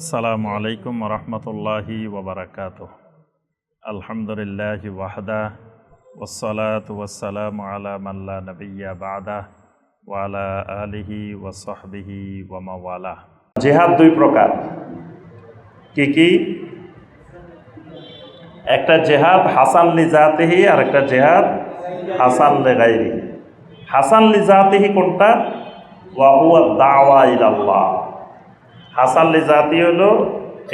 আসসালামু আলাইকুম রহমতুল্লাহি ওবরাকাত আলহামদুলিল্লাহ ওয়াহদা ওসলাত ওয়াসালাম আলা মাল্লা নবিয়া বাদা ওয়ালা আলিহি ওয়াসহবিহি ওয়ামাওয়ালা জেহাদ দুই প্রকার। কি কি? একটা জেহাদ হাসান লিজাতেহি আর একটা জেহাদ হাসান লে গাইরি হাসান লি জাতিহি কোনটা? ওয়াহুয়া দাওয়া ইলাল্লাহ। হাসান লি জাতি হলো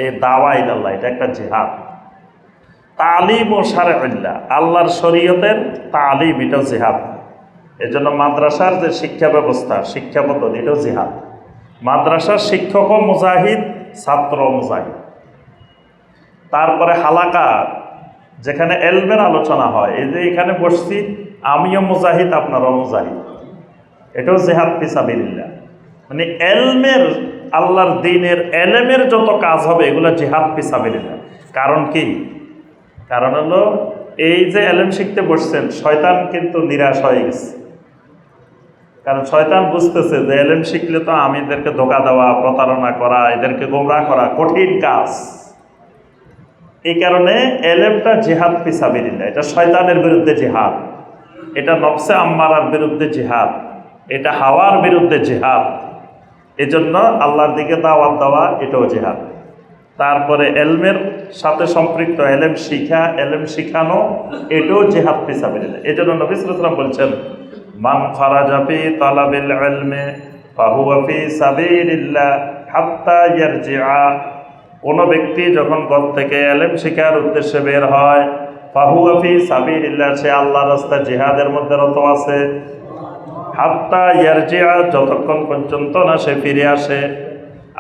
এই দাওয়া ইলাল্লাহ, এটা একটা জেহাদ। তালিম ও সারে আল্লাহ আল্লাহর শরীয়তের তালিম, এটাও জেহাদ। এই জন্য মাদ্রাসার যে শিক্ষা ব্যবস্থা, শিক্ষা পদ্ধতি, এটাও জেহাদ। মাদ্রাসার শিক্ষকও মুজাহিদ, ছাত্র মুজাহিদ। তারপরে হালাকা যেখানে এলমের আলোচনা হয়, এই যে এখানে বসছি, আমিও মুজাহিদ, আপনারও মুজাহিদ। এটাও জেহাদ পিসাবিল্লা মানে এলমের আল্লাহর দিনের এলেমের যত কাজ হবে, এগুলো জেহাদ পিসাবিল্লা কারণ কি? কারণ হলো, এই যে এলেম শিখতে বসছেন, শয়তান কিন্তু নিরাশ হয়ে গেছে। কারণ শয়তান বুঝতেছে যে এলেম শিখলে তো আমি এদেরকে ধোকা দেওয়া, প্রতারণা করা, এদেরকে গোমরা করা কঠিন কাজ। এই কারণে এলেমটা জেহাদ পিসাবিল্লা এটা শয়তানের বিরুদ্ধে জেহাদ। এটা নবসে আম্মারার বিরুদ্ধে জেহাদ। এটা হাওয়ার বিরুদ্ধে জেহাদ। এজন্য আল্লাহর দিকে দাওয়াত দেওয়া, এটাও জেহাদ। তারপরে এলমের সাথে সম্পৃক্ত, এলেম শিখা, এলেম শিখানো, এটাও জেহাদ পিসাবিল্লা এই জন্য নবিসাম বলছেন, মান খারাজাফি তালাবিল এলমে ফাহুয়াফি সাবিল্লাহ হাত্তা ইয়ারজিআ। কোনো ব্যক্তি যখন ঘর থেকে এলেম শিখার উদ্দেশ্যে বের হয় ফাহুয়াফি সাবিল্লাহ সে আল্লাহ রাস্তা জিহাদের মধ্যে রত আছে। হাত্তা ইয়ারজিয়া যতক্ষণ পর্যন্ত না সে ফিরে আসে।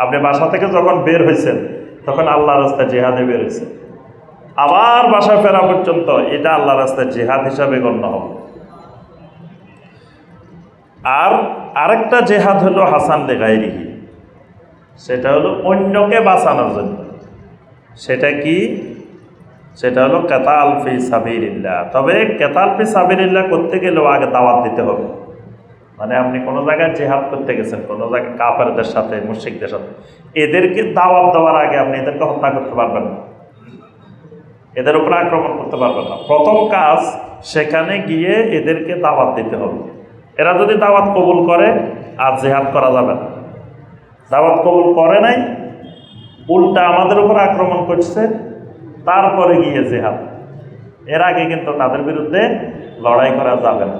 আপনি বাসা থেকে যখন বের হয়েছেন তখন আল্লাহ রাস্তায় জেহাদে বের হয়েছে আবার বাসা ফেরা পর্যন্ত এটা আল্লাহ রাস্তায় জেহাদ হিসাবে গণ্য হবে। আর আরেকটা জেহাদ হলো হাসান লেগাইরিহি সেটা হলো অন্যকে বাঁচানোর জন্য। সেটা কি? সেটা হলো কেতাল ফি সাবিরিল্লা তবে কেতাল ফি সাবিরিল্লা করতে গেলেও আগে দাওয়াত দিতে হবে। মানে আপনি কোনো জায়গায় জেহাদ করতে গেছেন, কোনো জায়গায় কাফারদের সাথে মুশিকদের সাথে, এদেরকে দাওয়াত দেওয়ার আগে আপনি এদেরকে হত্যা করতে পারবেন না। এদের উপরে আক্রমণ করতে পারবেন না। প্রথম কাজ, সেখানে গিয়ে এদেরকে দাওয়াত দিতে হবে। এরা যদি দাওয়াত কবুল করে, আর জেহাদ করা যাবে না। দাওয়াত কবুল করে নাই, উল্টা আমাদের উপর আক্রমণ করছে, তারপরে গিয়ে জেহাদ। এর আগে কিন্তু তাদের বিরুদ্ধে লড়াই করা যাবে না।